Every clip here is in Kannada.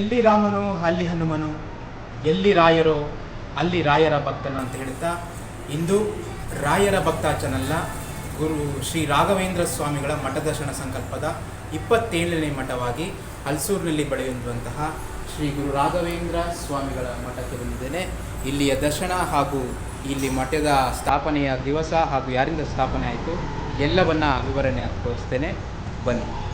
ಇಲ್ಲಿ ರಾಮನು, ಅಲ್ಲಿ ಹನುಮನು, ಎಲ್ಲಿ ರಾಯರೋ, ಅಲ್ಲಿ ರಾಯರ ಭಕ್ತನು ಅಂತ ಹೇಳ್ತಾ, ಇಂದು ರಾಯರ ಭಕ್ತ ಚಾನಲ್ನ ಗುರು ಶ್ರೀ ರಾಘವೇಂದ್ರ ಸ್ವಾಮಿಗಳ ಮಠದರ್ಶನ ಸಂಕಲ್ಪದ ಇಪ್ಪತ್ತೇಳನೇ ಮಠವಾಗಿ ಹಲ್ಸೂರಿನಲ್ಲಿ ಬೆಳೆಯುವಂತಹ ಶ್ರೀ ಗುರು ರಾಘವೇಂದ್ರ ಸ್ವಾಮಿಗಳ ಮಠಕ್ಕೆ ಬಂದಿದ್ದೇನೆ. ಇಲ್ಲಿಯ ದರ್ಶನ ಹಾಗೂ ಇಲ್ಲಿ ಮಠದ ಸ್ಥಾಪನೆಯ ದಿವಸ ಹಾಗೂ ಯಾರಿಂದ ಸ್ಥಾಪನೆ ಆಯಿತು, ಎಲ್ಲವನ್ನ ವಿವರಣೆ ತೋರಿಸ್ತೇನೆ ಬನ್ನಿ.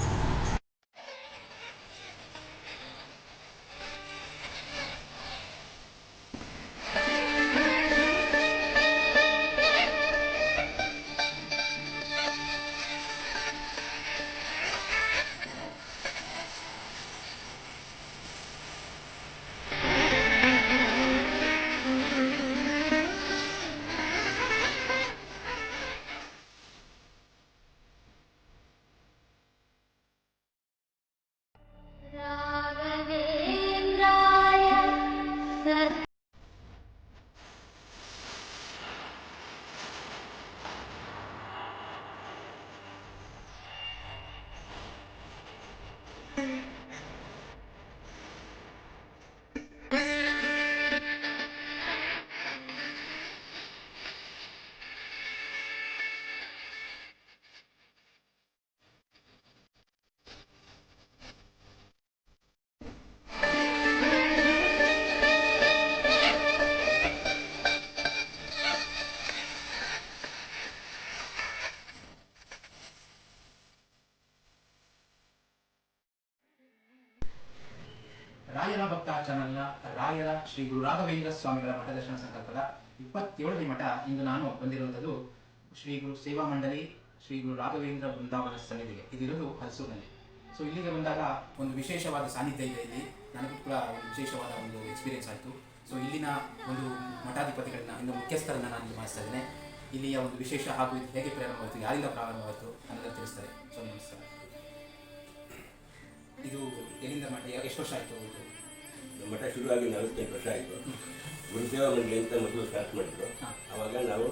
ರಾಯರ ಭಕ್ತ ಚಾನಲ್ನ ರಾಯರ ಶ್ರೀ ಗುರು ರಾಘವೇಂದ್ರ ಸ್ವಾಮಿಗಳ ಮಠದರ್ಶನ ಸಂಕಲ್ಪದ ಇಪ್ಪತ್ತೇಳನೇ ಮಠ ಇಂದು ನಾನು ಬಂದಿರುವಂಥದ್ದು ಶ್ರೀ ಗುರು ಸೇವಾ ಮಂಡಳಿ ಶ್ರೀ ಗುರು ರಾಘವೇಂದ್ರ ಬೃಂದಾವನ ಸನ್ನಿಧಿಗೆ. ಇದಿರೋದು ಹಲಸೂರಿನಲ್ಲಿ. ಸೊ ಇಲ್ಲಿಗೆ ಬಂದಾಗ ಒಂದು ವಿಶೇಷವಾದ ಸಾನ್ನಿಧ್ಯ ಇದೆ ಇಲ್ಲಿ. ನನಗೂ ಕೂಡ ಒಂದು ವಿಶೇಷವಾದ ಒಂದು ಎಕ್ಸ್ಪೀರಿಯನ್ಸ್ ಆಯಿತು. ಸೊ ಇಲ್ಲಿನ ಒಂದು ಮಠಾಧಿಪತಿಗಳನ್ನ, ಇನ್ನು ಮುಖ್ಯಸ್ಥರನ್ನ ನಾನು ಇಲ್ಲಿ ಮಾಡಿಸ್ತಾ ಇದ್ದೇನೆ. ಇಲ್ಲಿಯ ಒಂದು ವಿಶೇಷ ಹಾಗೂ ಇದು ಹೇಗೆ ಪ್ರಾರಂಭವಾಯಿತು, ಯಾರಿಂದ ಪ್ರಾರಂಭವಾಯಿತು ಅನ್ನೋದನ್ನು ತಿಳಿಸ್ತಾರೆ. ಸೊ ನಮಸ್ಕಾರ. ಇದು ಎಲ್ಲಿಂದ ಮಠ ಎಷ್ಟು ವರ್ಷ ಆಯಿತು ಇದು ಮಠ ಶುರುವಾಗಿ ನಲವತ್ತೆಂಟು ವರ್ಷ ಆಯಿತು. ಗುರುದೇವ ಮಂಡಳಿ ಅಂತ ಮೊದಲು ಸ್ಟಾರ್ಟ್ ಮಾಡಿದ್ರು. ಅವಾಗ ನಾವು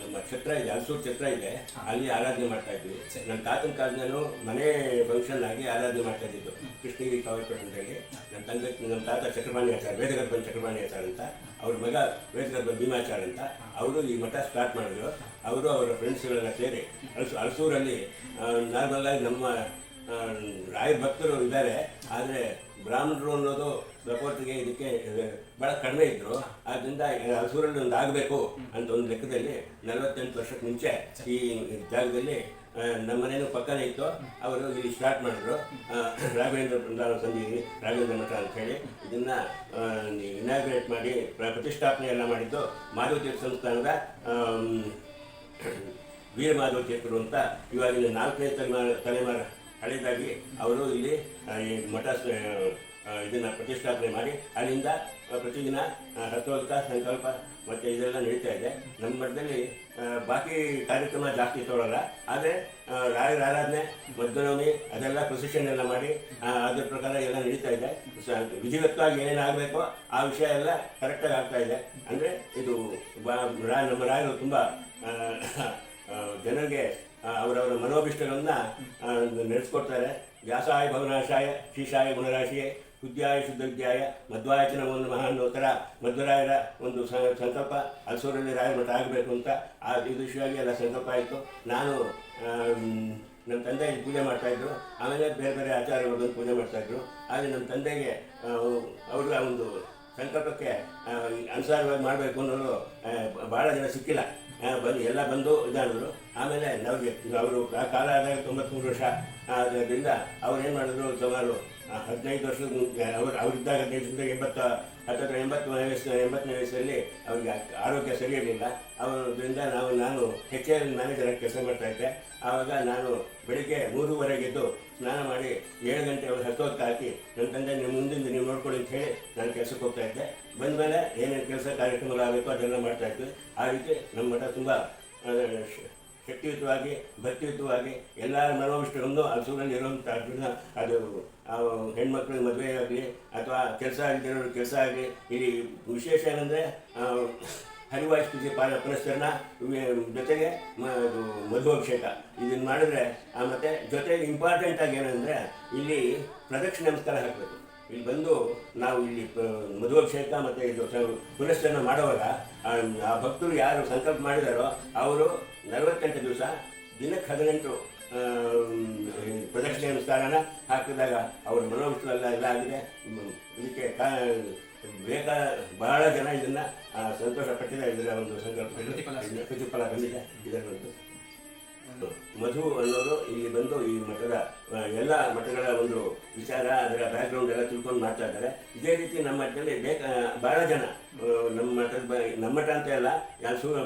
ನಮ್ಮ ಛತ್ರ ಇದೆ ಅಲ್ಸೂರ್ ಛತ್ರ ಇದೆ. ಅಲ್ಲಿ ಆರಾಧನೆ ಮಾಡ್ತಾ ಇದ್ವಿ. ನನ್ನ ತಾತನ ಕಾಲದಲ್ಲೂ ಮನೆ ಫಂಕ್ಷನ್ ಆಗಿ ಆರಾಧನೆ ಮಾಡ್ತಾ ಇದ್ದಿದ್ದು. ಕೃಷ್ಣಗಿರಿ ಕಾವಲ್ಪೇಟೆ ಅಂತೇಳಿ ನನ್ನ ತಂದೆ ನಮ್ಮ ತಾತ ಚಕ್ರಪಾಣಿ ಆಚಾರ ವೇದಗರ್ಭನ್ ಚಕ್ರಪಾಣಿ ಆಚಾರ ಅಂತ ಅವ್ರ ಮಗ ವೇದಗರ್ಭ ಭೀಮಾಚಾರ ಅಂತ ಅವರು ಈ ಮಠ ಸ್ಟಾರ್ಟ್ ಮಾಡಿದ್ರು. ಅವರು ಅವರ ಫ್ರೆಂಡ್ಸ್ಗಳೆಲ್ಲ ಸೇರಿ ಅಲ್ಸು ಅಲ್ಸೂರಲ್ಲಿ ನಾರ್ಮಲ್ ಆಗಿ ನಮ್ಮ ರಾಯ ಭಕ್ತರು ಇದ್ದಾರೆ. ಆದರೆ ಬ್ರಾಹ್ಮಣರು ಅನ್ನೋದು ಸಪೋರ್ಟ್ಗೆ ಇದಕ್ಕೆ ಭಾಳ ಕಡಿಮೆ ಇದ್ರು. ಆದ್ದರಿಂದ ಹಸೂರಲ್ಲಿ ಒಂದು ಆಗಬೇಕು ಅಂತ ಒಂದು ಲೆಕ್ಕದಲ್ಲಿ ನಲವತ್ತೆಂಟು ವರ್ಷಕ್ಕೆ ಮುಂಚೆ ಈ ಜಾಗದಲ್ಲಿ ನಮ್ಮ ಮನೇನು ಪಕ್ಕನೇ ಇತ್ತು. ಅವರು ಇಲ್ಲಿ ಸ್ಟಾರ್ಟ್ ಮಾಡಿದ್ರು. ರಾಘವೇಂದ್ರ ಬೃಂದಾವನ ಸಂಜೀವಿ ರಾಘವೇಂದ್ರ ಮಠ ಅಂತ ಹೇಳಿ ಇದನ್ನ ಇನಾಗ್ರೇಟ್ ಮಾಡಿ ಪ್ರ- ಪ್ರತಿಷ್ಠಾಪನೆ ಎಲ್ಲ ಮಾಡಿದ್ದು ಮಾಧವ ಸಂಸ್ಥಾನದ ವೀರ ವೀರಮಾಧವ ತೀರ್ಥರು ಅಂತ ಇವಾಗಿನ ನಾಲ್ಕನೇ ತಲೆಮಾರ ತಲೆಮಾರ. ಹಳೆಯದಾಗಿ ಅವರು ಇಲ್ಲಿ ಈ ಮಠ ಇದನ್ನು ಪ್ರತಿಷ್ಠಾಪನೆ ಮಾಡಿ ಅಲ್ಲಿಂದ ಪ್ರತಿದಿನ ರಥೋತ್ಸವ ಸಂಕಲ್ಪ ಮತ್ತು ಇದೆಲ್ಲ ನಡೀತಾ ಇದೆ. ನಮ್ಮ ಮಠದಲ್ಲಿ ಬಾಕಿ ಕಾರ್ಯಕ್ರಮ ಜಾಸ್ತಿ ತೊಗೊಳಲ್ಲ. ಆದರೆ ರಾಯರ ಆರಾಧನೆ ಮಧ್ಯಾಹ್ನವಮಿ ಅದೆಲ್ಲ ಪ್ರೊಸೆಷನ್ ಎಲ್ಲ ಮಾಡಿ ಅದ್ರ ಪ್ರಕಾರ ಎಲ್ಲ ನಡೀತಾ ಇದೆ. ವಿಧಿವತ್ತವಾಗಿ ಏನೇನಾಗಬೇಕೋ ಆ ವಿಷಯ ಎಲ್ಲ ಕರೆಕ್ಟಾಗಿ ಆಗ್ತಾ ಇದೆ. ಅಂದರೆ ಇದು ಬಾ- ನಮ್ಮ ರಾಯರು ತುಂಬ ಜನರಿಗೆ ಅವರವರ ಮನೋಭಿಷ್ಟಗಳನ್ನ ನಡೆಸ್ಕೊಡ್ತಾರೆ. ವ್ಯಾಸಾಯ, ಭವನಾಶಾಯ ಶೀಶಾಯ ಗುಣರಾಶಿಯೇ ಹುದ್ಯಾಯ ಶುದ್ಧವಿದ್ಯಾಯ ಮಧ್ವಾಯಚನ ಒಂದು ಮಹಾನೋತ್ತರ ಮಧ್ವರಾಯರ ಒಂದು ಸಂಕಲ್ಪ, ಅಲ್ಸೂರಲ್ಲಿ ರಾಯರ ಮಠ ಆಗಬೇಕು ಅಂತ ಆ ವಿಷಯವಾಗಿ ಎಲ್ಲ ಸಂಕಲ್ಪ ಆಯಿತು. ನಾನು ನಮ್ಮ ತಂದೆ ಪೂಜೆ ಮಾಡ್ತಾಯಿದ್ರು ಆಮೇಲೆ ಬೇರೆ ಬೇರೆ ಆಚಾರ್ಯಗಳು ಬಂದು ಪೂಜೆ ಮಾಡ್ತಾಯಿದ್ರು ಆದರೆ ನಮ್ಮ ತಂದೆಗೆ ಅವ್ರ ಒಂದು ಸಂಕಲ್ಪಕ್ಕೆ ಅನುಸಾರವಾಗಿ ಮಾಡಬೇಕು ಅನ್ನೋದು ಭಾಳ ಜನ ಸಿಕ್ಕಿಲ್ಲ. ಬಂದು ಎಲ್ಲ ಬಂದು ಇದಾದರು ಆಮೇಲೆ ನಮಗೆ ಅವರು ಆ ಕಾಲ ಆದಾಗ ತೊಂಬತ್ತ್ಮೂರು ವರ್ಷ ಆದ್ದರಿಂದ ಅವ್ರು ಏನು ಮಾಡಿದ್ರು ಸುಮಾರು ಹದಿನೈದು ವರ್ಷದ ಅವ್ರು, ಅವರಿದ್ದಾಗ ಹದಿನೈದು ಎಂಬತ್ತ ಹತ್ತತ್ರ ಎಂಬತ್ತು ವಯಸ್ಸು, ಎಂಬತ್ತನೇ ವಯಸ್ಸಲ್ಲಿ ಅವ್ರಿಗೆ ಆರೋಗ್ಯ ಸರಿ ಇರಲಿಲ್ಲ ಅವರಿಂದ ನಾವು, ನಾನು ಹೆಚ್ ಎಲ್ ಮ್ಯಾನೇಜರ್ ಆಗಿ ಕೆಲಸ ಮಾಡ್ತಾ ಇದ್ದೆ. ಆವಾಗ ನಾನು ಬೆಳಿಗ್ಗೆ ಮೂರುವರೆಗೆ ಎದ್ದು ಸ್ನಾನ ಮಾಡಿ ಏಳು ಗಂಟೆ ಅವ್ರು ಹತ್ತೊತ್ತು ಹಾಕಿ ನನ್ನ ತಂದೆ ನಿಮ್ಮ ಮುಂದಿಂದ ನೀವು ನೋಡ್ಕೊಳ್ಳಿ ಅಂತ ಹೇಳಿ ನಾನು ಕೆಲಸಕ್ಕೆ ಹೋಗ್ತಾ ಇದ್ದೆ. ಬಂದ ಮೇಲೆ ಏನೇನು ಕೆಲಸ ಕಾರ್ಯಕ್ರಮಗಳಾಗಬೇಕು ಅದೆಲ್ಲ ಮಾಡ್ತಾ ಇದ್ವಿ. ಆ ರೀತಿ ನಮ್ಮ ಮಠ ತುಂಬ ಶಕ್ತಿಯುತವಾಗಿ, ಭಕ್ತಿಯುತವಾಗಿ ಎಲ್ಲ ಮನೋವಿಷ್ಟಗಳನ್ನು ಹಸುರಲ್ಲಿ ಇರುವಂಥ ಅದನ್ನ ಅದು ಆ ಹೆಣ್ಮಕ್ಳಿಗೆ ಮದುವೆ ಆಗಲಿ ಅಥವಾ ಕೆಲಸ ಆಗಿರೋರು ಕೆಲಸ ಆಗಲಿ, ಇಲ್ಲಿ ವಿಶೇಷ ಏನಂದರೆ ಹರಿವಾಯು ಪಾಲ ಪುನಶ್ಚರಣ ಜೊತೆಗೆ ಅದು ಮಧುಅಭಿಷೇಕ ಇದನ್ನು ಮಾಡಿದ್ರೆ, ಆ ಮತ್ತೆ ಜೊತೆಗೆ ಇಂಪಾರ್ಟೆಂಟ್ ಆಗಿ ಏನಂದರೆ, ಇಲ್ಲಿ ಪ್ರದಕ್ಷಿಣೆ ನಮಸ್ಕಾರ ಹಾಕಬೇಕು. ಇಲ್ಲಿ ಬಂದು ನಾವು ಇಲ್ಲಿ ಮಧುಅಭಿಷೇಕ ಮತ್ತು ಇದು ಪುನಶ್ಚರಣ ಮಾಡುವಾಗ ಆ ಭಕ್ತರು ಯಾರು ಸಂಕಲ್ಪ ಮಾಡಿದಾರೋ ಅವರು ನಲವತ್ತೆಂಟು ದಿವಸ ದಿನಕ್ಕೆ ಹದಿನೆಂಟು ಪ್ರದಕ್ಷಿಣೆ ನಮಸ್ಕಾರನ ಹಾಕಿದಾಗ ಅವ್ರ ಮನೋವಿಷ್ಟವೆಲ್ಲ ಎಲ್ಲ ಆಗಿದೆ ಇದಕ್ಕೆ ಕಾ ಬೇಕಾದ ಬಹಳ ಜನ ಇದನ್ನು ಸಂತೋಷ ಪಟ್ಟಿದ್ದಾರೆ ಇದರ ಒಂದು ಸಂಕಲ್ಪ. ಪ್ರತಿಫಲ ಬಂದಿದೆ. ಇದರ ಒಂದು ಮಧು ಅನ್ನೋರು ಇಲ್ಲಿ ಬಂದು ಈ ಮಠದ ಎಲ್ಲ ಮಠಗಳ ಒಂದು ವಿಚಾರ, ಅದರ ಬ್ಯಾಕ್ಗ್ರೌಂಡ್ ಎಲ್ಲ ತಿಳ್ಕೊಂಡು ಮಾಡ್ತಾ ಇದ್ದಾರೆ. ಇದೇ ರೀತಿ ನಮ್ಮ ಮಠದಲ್ಲಿ ಬೇಕ ಭಾಳ ಜನ ನಮ್ಮ ಮಠದ ನಮ್ಮ ಮಠ ಅಂತ ಅಲ್ಲ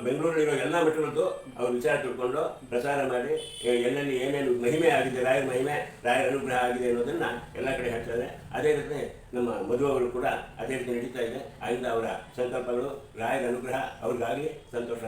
ಬೆಂಗಳೂರಲ್ಲಿರೋ ಎಲ್ಲ ಮಠಗಳದ್ದು ಅವ್ರ ವಿಚಾರ ತಿಳ್ಕೊಂಡು ಪ್ರಸಾರ ಮಾಡಿ ಎಲ್ಲೆಲ್ಲಿ ಏನೇನು ಮಹಿಮೆ ಆಗಿದೆ, ರಾಯರ ಮಹಿಮೆ, ರಾಯರ ಅನುಗ್ರಹ ಆಗಿದೆ ಅನ್ನೋದನ್ನ ಎಲ್ಲ ಕಡೆ ಹೇಳ್ತಾರೆ ಅದೇ ರೀತಿ ನಮ್ಮ ಮಧು ಅವರು ಕೂಡ ಅದೇ ರೀತಿ ನಡೀತಾ ಇದೆ. ಆದ್ದರಿಂದ ಅವರ ಸಂಕಲ್ಪಗಳು, ರಾಯರ ಅನುಗ್ರಹ ಅವ್ರಿಗಾಗಲಿ ಸಂತೋಷ.